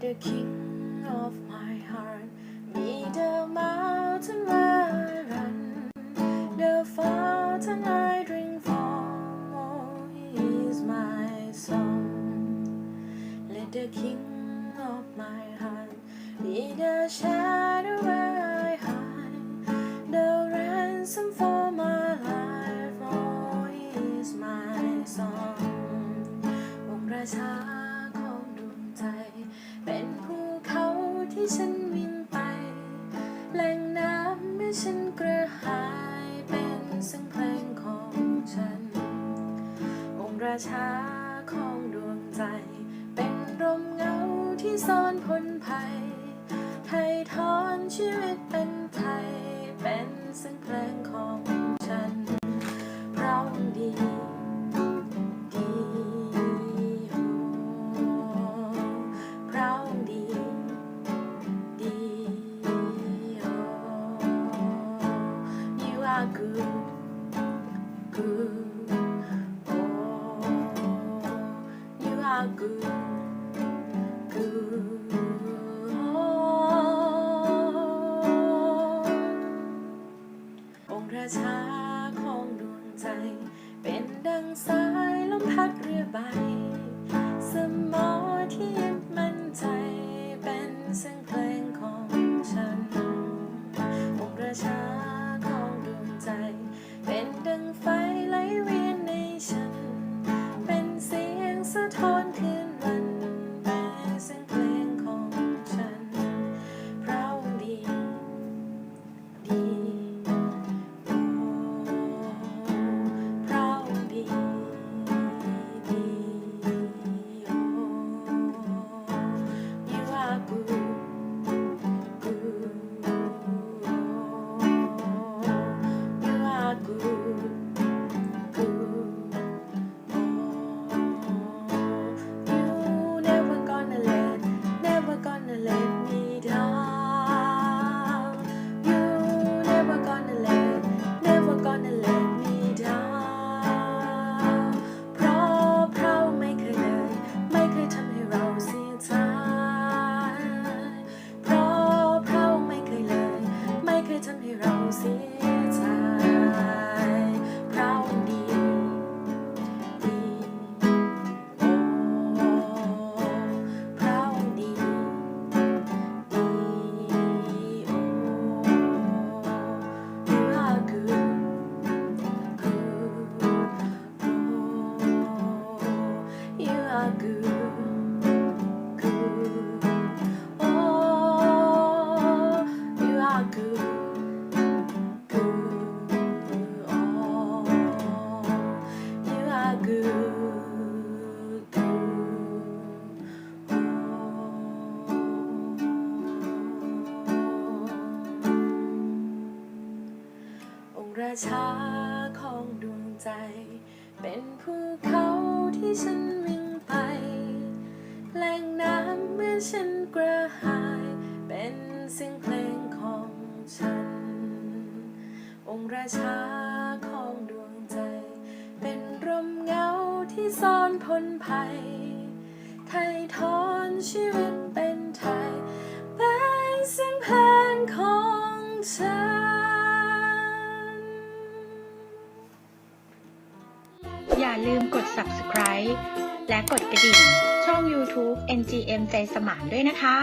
the king of my heart be the mountain I run, the fountain I drink from. Oh, he is my song. Let the king of my heart be the shadow องค์ระชาของดวงใจ เป็นร่มเงาที่ซ่อนพ้นภัย ไทยทอนชีวิตเป็นไทย เป็นเสียงเพลงของฉันเพราะดีดี 작은 그온 오래 살 ชาของดวงใจ เป็นภูเขาที่ฉันวิ่งไปแหล่งน้ำเมื่อฉันกระหาย เป็นเสียงเพลงของฉัน องค์ราชาของดวงใจ เป็นร่มเงาที่ซ่อนพ้นภัยไถ่ถอนชีวิตเป็นไทย เป็นเสียงเพลงของ อย่าลืมกด subscribe และกดกระดิ่ง ช่อง YouTube NGM ใจสมานด้วยนะคะ